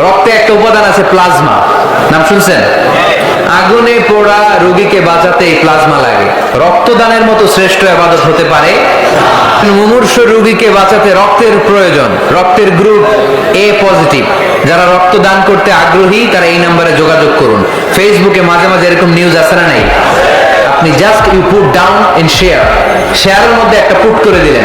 রক্তে একটা উপাদান আছে প্লাজমা। নাম শুনছেন? আগুনে পোড়া রোগীকে বাঁচাতে এই প্লাজমা লাগে। রক্তদানের মতো শ্রেষ্ঠ আবাদত হতে পারে। মুমূর্ষ রোগীকে বাঁচাতে রক্তের প্রয়োজন। রক্তের গ্রুপ এ পজিটিভ যারা রক্তদান করতে আগ্রহী, তারা এই নাম্বারে যোগাযোগ করুন। ফেসবুকে মাঝে মাঝে এরকম নিউজ আসে না নাই? আপনি just you put down in share শেয়ারের মধ্যে একটা পুট করে দিলেন।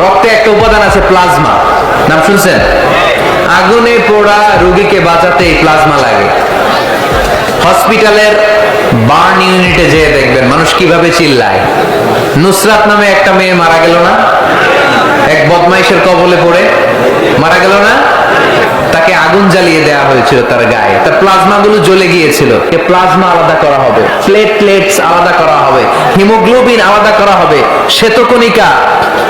রক্তে একটা উপাদান আছে প্লাজমা। নাম শুনছেন? আগুনে পোড়া রোগীকে বাঁচাতে এই প্লাজমা লাগে। হসপিটালের বার্ন ইউনিটে যেয়ে দেখবেন মানুষ কীভাবে চিল্লায়। নুসরাত নামে একটা মেয়ে মারা গেল না? এক বদমাইশের কবলে পড়ে মারা গেল না? তাকে আগুন জ্বালিয়ে দেওয়া হয়েছিল তার গায়ে। তার প্লাজমা গুলো জ্বলে গিয়েছিল। এ প্লাজমা আলাদা করা হবে। প্লেটলেটস আলাদা করা হবে। হিমোগ্লোবিন আলাদা করা হবে। শ্বেতকণিকা,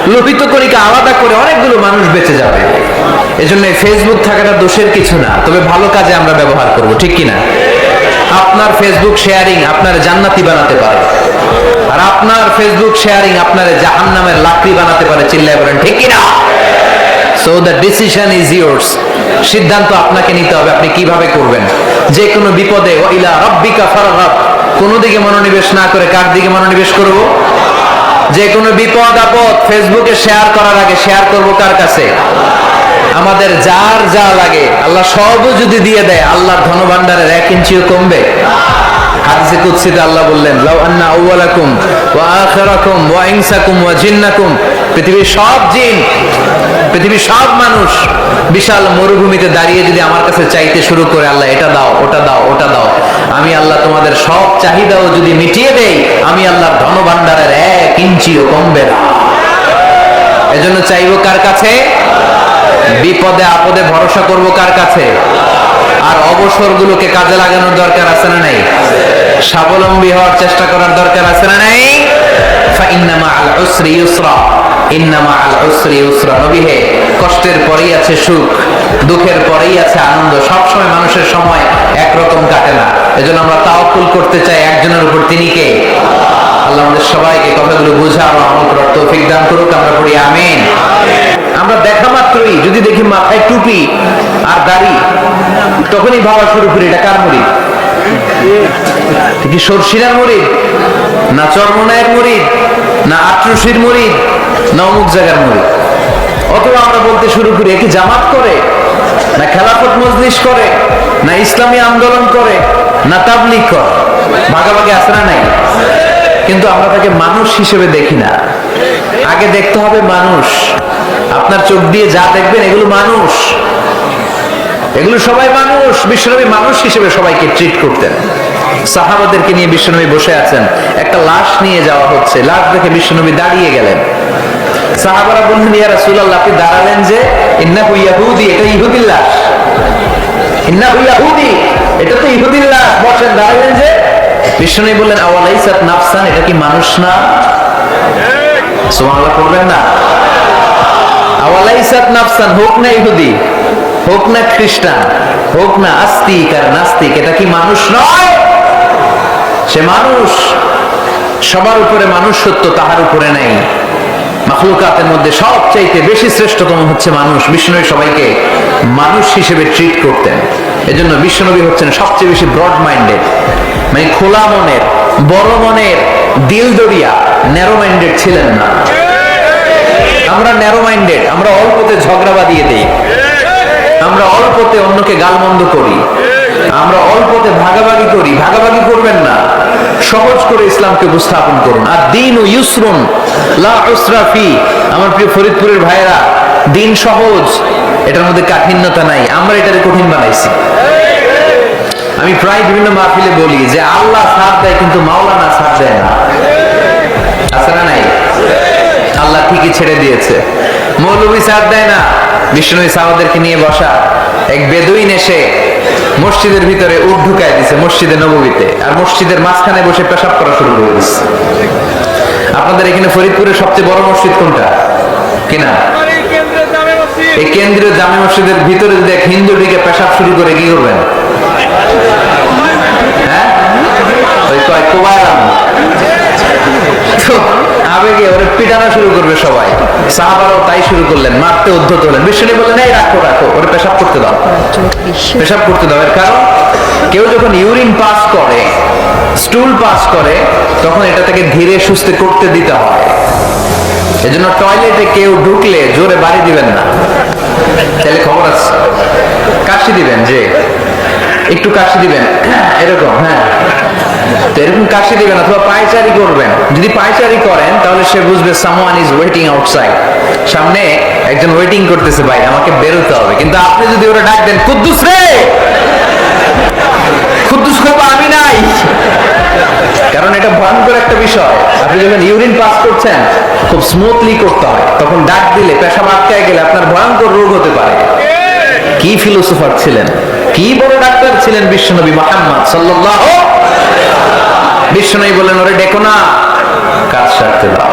লোহিত কণিকা আলাদা করে অনেকগুলো মানুষ বেঁচে যাবে। এজন্য ফেসবুক থাকাটা দোষের কিছু না। তবে ভালো কাজে আমরা ব্যবহার করব, ঠিক কি না আপনার ফেসবুক শেয়ারিং আপনার জান্নাতি বানাতে পারে। আর আপনার ফেসবুক শেয়ারিং আপনার জাহান্নামের লাকড়ি বানাতে পারে, চিল্লায় বলেন, ঠিক কি না so the decision is yours সিদ্ধান্ত আপনাকে নিতে হবে, আপনি কীভাবে করবেন? যে কোনো বিপদে ওইলা রব্বিকা ফারহাব কোনো দিকে মনোনিবেশ না করে কার দিকে মনোনিবেশ করব? যে কোনো বিপদ, আপদ ফেসবুকে শেয়ার করার আগে শেয়ার করব কার কাছে? আমাদের যার যা লাগে, আল্লাহ সবও যদি দিয়ে দেয়, আল্লাহর ধনভাণ্ডারের এক ইঞ্চিও কমবে। হাদিসে কুদসিতে আল্লাহ বললেন, লাউ আন্না আউওয়ালাকুম ওয়া আখিরাকুম ওয়া ইনসাকুম ওয়া জিন্নাকুম। পৃথিবীর সব জিন, পৃথিবীর সব মানুষ বিশাল মরুভূমিতে দাঁড়িয়ে যদি আমার কাছে চাইতে শুরু করে, আল্লাহ, এটা দাও, ওটা দাও ওটা দাও। আমি আল্লাহ তোমাদের সব চাহিদাও যদি মিটিয়ে দেই, আমি আল্লাহর ধনভাণ্ডারের এক ইঞ্চিও কমবে না। এজন্য চাইব কার কাছে? বিপদে আপদে ভরসা করব কার কাছে? আর অবসর গুলোকে কাজে লাগানোর দরকার আছে না নাই? স্বাবলম্বী হওয়ার চেষ্টা করার দরকার আছে না নাই? কষ্টের পরেই আছে সুখ, দুঃখের পরেই আছে আনন্দ। সব সময় মানুষের সময় একরকম কাটে না। এজন্য আমরা তাওকুল করতে চাই একজনের উপর। তিনি কে? আল্লাহ আমাদের সবাইকে কথাগুলো বোঝা এবং আমল করার তৌফিক দান করুক। আমরা পড়ি আমিন। আমরা দেখা মাত্রই, যদি দেখি মাথায় টুপি আর দাড়ি, তখনই ভাবা শুরু করি, এটা কার মুড়ি? কি সরষিনার মুড়ি না চর্মনায়ের মুড়ি না আটরসির মুড়ি না অমুক জায়গার মুড়ি অথবা আমরা বলতে শুরু করি কি জামাত করে না খেলাফত মজলিস করে না ইসলামী আন্দোলন করে না তাবলিগ করে ভাগাভাগি না নাই কিন্তু আমরা তাকে মানুষ হিসেবে দেখি না আগে দেখতে হবে মানুষ আপনার চোখ দিয়ে যা দেখবেন এগুলো মানুষ এগুলো সবাই মানুষ, বিশ্বনবী মানুষ হিসেবে সবাইকে ট্রিট করতেন। সাহাবাদেরকে নিয়ে বিশ্বনবী বসে আছেন। একটা লাশ নিয়ে যাওয়া হচ্ছে, লাশ দেখে বিশ্বনবী দাঁড়িয়ে গেলেন। সাহাবারা ইয়া রাসূলুল্লাহ, আপনি দাঁড়ালেন যে ইয়াহুদি, এটা ইহুদির লাশ। ইয়াহুদি, এটা তো ইহুদির লাশ। বসেন, দাঁড়ালেন যে বিষ্ণু বললেন, আওয়ালাইসাত নাফসান, এটা কি মানুষ না? সুবহানাল্লাহ না। আওয়ালাইসাত নাফসান, হোক না ইহুদি। হোক না খ্রিস্টান, হোক না আস্তিক আর নাস্তিক, এটা কি মানুষ নয়? সে মানুষ সবার উপরে মানুষ সত্য তাহার উপরে নেই। মাখলুকাতের মধ্যে সবচাইতে বেশি শ্রেষ্ঠতম হচ্ছে মানুষ। বিষ্ণুনবী সবাইকে মানুষ হিসেবে ট্রিট করতেন। এজন্য বিশ্বনবী হচ্ছেন সবচেয়ে বেশি ব্রড মাইন্ডেড মানে খোলা মনের, বড় মনের দিল দরিয়া ন্যারো মাইন্ডেড ছিলেন না। আমরা ন্যারো মাইন্ডেড আমরা অল্পতে ঝগড়া বাঁধিয়ে দিই। আমরা অল্পতে অন্যকে গালমন্দ করি। আমরা অল্পতে ভাগাভাগি করি। ভাগাভাগি করবেন না। সহজ করে ইসলামকে উপস্থাপন করুন। আর দিন ও ইউসরুন, লা উসরা ফি। আমার প্রিয় ফরিদপুরের ভাইরা দিন সহজ। এটার মধ্যে কাঠিন্যতা নাই। আমরা এটাকে কঠিন বানাইছি। আমি প্রায় বিভিন্ন মাহফিলে বলি যে আল্লাহ সাথ দেয় কিন্তু মাওলানা সাথ দেয় না। আছে নাই? আল্লাহ ঠিকই ছেড়ে দিয়েছে। মৌলভী সাথ দেয় না। বিষ্ণু সাহাবাদেরকে নিয়ে বসা। এক বেদুইন এসে মসজিদের ভিতরে উঠ ঢুকায় দিছে, মসজিদে নবমীতে আর মসজিদের মাঝখানে বসে পেশাব করা শুরু করে দিচ্ছে আপনাদের এখানে ফরিদপুরের সবচেয়ে বড় মসজিদ কোনটা? কিনা এই কেন্দ্রীয় জামে মসজিদের ভিতরে যদি এক হিন্দু ঢুকে পেশাব শুরু করে, কি করবেন? হ্যাঁ? ওই কয় কোবাইলাম তো আবেগে ওরে পিটানো শুরু করবে সবাই। সাহাবারাও তাই শুরু করলেন, মারতে উদ্ধত হলেন। বিষ্ণু বললেন, এই রাখো রাখো, ওরে পেশাব করতে দাও। পেশাব করতে দাও। এর কারণ, কেউ যখন ইউরিন পাস করে, স্টুল পাস করে, তখন এটা থেকে ধীরে সুস্থে করতে দিতে হয়। এজন্য টয়লেটে কেউ ঢুকলে জোরে বাড়ি দিবেন না। তাহলে খবর আছে। কাশি দিবেন যে একটু কাশি দিবেন। এরকম হ্যাঁ। এরকম কাশি দিবেন অথবা পায়চারি করবেন। যদি পায়চারি করেন, তাহলে সে বুঝবে সামওয়ান ইজ ওয়েটিং আউটসাইড সামনে একজন ওয়েটিং করতেছে, ভাই, আমাকে বেরোতে হবে। কিন্তু আপনি যদি ওরা ডাক দেন, কুদ্দুস রে! কুদ্দুস খাব আমি নাই। কারণ এটা ভয়ঙ্কর একটা বিষয়। আপনি যখন ইউরিন পাস করছেন, খুব স্মুথলি করতে হয়। তখন ডাক দিলে, পেশাব আটকায় গেলে আপনার ভয়ঙ্কর রোগ হতে পারে। কি ফিলোসোফার ছিলেন? কি বড় ডাক্তার ছিলেন বিশ্বনবী মোহাম্মদ সাল্লাল্লাহু বিশ্বনবী বললেন, ওরে ডেকো না, কাজ সারতে দাও।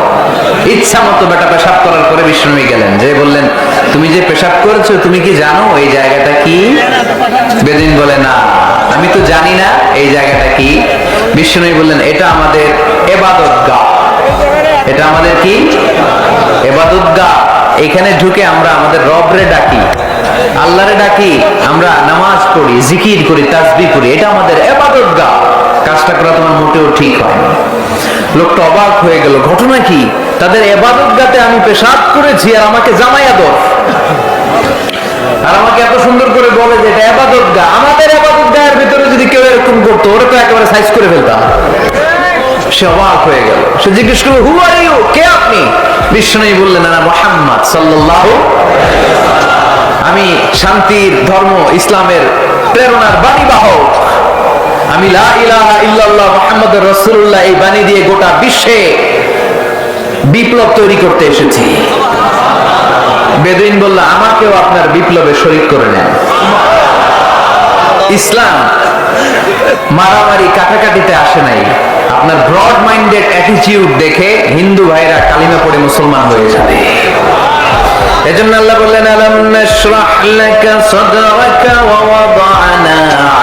ইচ্ছা মতো বেটা পেশাব করার পরে বিশ্বনবী গেলেন। যে বললেন, তুমি যে পেশাব করেছ, তুমি কি জানো এই জায়গাটা কি? বেদিন বলে, না, আমি তো জানি না এই জায়গাটা কি। বিশ্বনবী বললেন, এটা আমাদের এবাদত গা এটা আমাদের কি? এবাদত গা এখানে ঢুকে আমরা আমাদের রবরে ডাকি। আল্লাহরে ডাকি, আমরা নামাজ পড়ি, জিকির করি তাসবি করি, এটা আমাদের এবাদত গা। কাজটা করা তোমার মোটেও ঠিক হয় লোকটা অবাক হয়ে গেল, ঘটনা কি? তাদের এবাদত গাতে আমি পেশাব করেছি আর আমাকে জামাই আদর আর আমাকে এত সুন্দর করে বলে যে এটা এবাদত গা, আমাদের এবাদত গায়ের ভিতরে যদি কেউ এরকম করতো, ওরা তো একেবারে সাইজ করে ফেলতাম সে অবাক হয়ে গেল। সে জিজ্ঞেস করল হু আর ইউ কে আপনি? বিষ্ণু বললেন না মোহাম্মদ সাল্লাল্লাহু আমি শান্তির ধর্ম, ইসলামের প্রেরণার বাণী বাহক আমি লা ইলাহা ইল্লাল্লাহ মুহাম্মাদুর রাসূলুল্লাহ এই বাণী দিয়ে গোটা বিশ্বে বিপ্লব তৈরি করতে এসেছি। বেদুইন বলল, আমাকেও আপনার বিপ্লবে শরীক করে নেন। ইসলাম মারামারি কাটাকাটিতে আসে নাই। আপনার ব্রড মাইন্ডেড অ্যাটিটিউড দেখে হিন্দু ভাইরা কালিমা পড়ে মুসলমান হয়ে যাবে। এজন্য আল্লাহ বললেন, আলাম নাশরাহ লাকা সাদরাকা ওয়া ওয়াদানা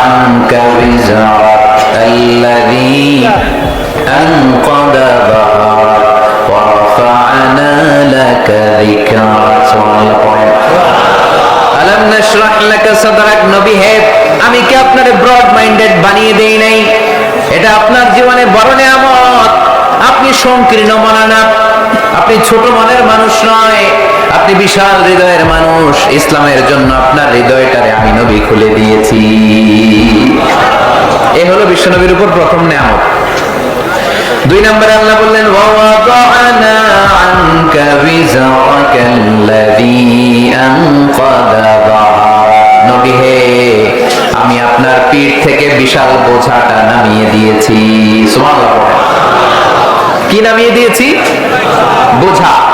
আনকা আল্লাযী আনকাদা আমি কি আপনারে ব্রড মাইন্ডেড বানিয়ে দেই নাই? এটা আপনার জীবনে বড় নিয়ামত। আপনি সংকীর্ণ মনা না আপনি ছোট মনের মানুষ নয়। বিশাল হৃদয়ের মানুষ ইসলামের জন্য আপনার হৃদয়টারে আমি নবী খুলে দিয়েছি। এ হলো বিশ্বনবীর উপর প্রথম নিয়ামত। দুই নম্বরে আল্লাহ বললেন হে, আমি আপনার পিঠ থেকে বিশাল বোঝাটা নামিয়ে দিয়েছি। কি নামিয়ে দিয়েছি? বোঝা।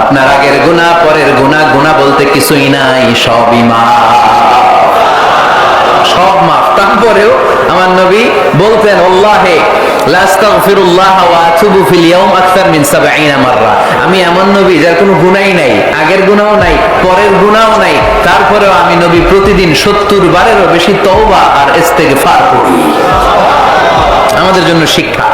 আপনার আগের গুণা, পরের গুণা গুণা বলতে কিছুই নাই, সবই মা সব মাফ। তারপরেও আমার নবী বলতেন, আল্লাহে লা আস্তাগফিরুল্লাহ ওয়া আতুবু ফিল ইয়াউম আকতার 70 মাররা। আমি এমন নবী যার কোনো গুনাহই নাই, আগের গুনাহও নাই, পরের গুনাহও নাই। তারপরেও আমি নবী প্রতিদিন 70 বারেরও বেশি তওবা আর করি। আমাদের জন্য শিক্ষা।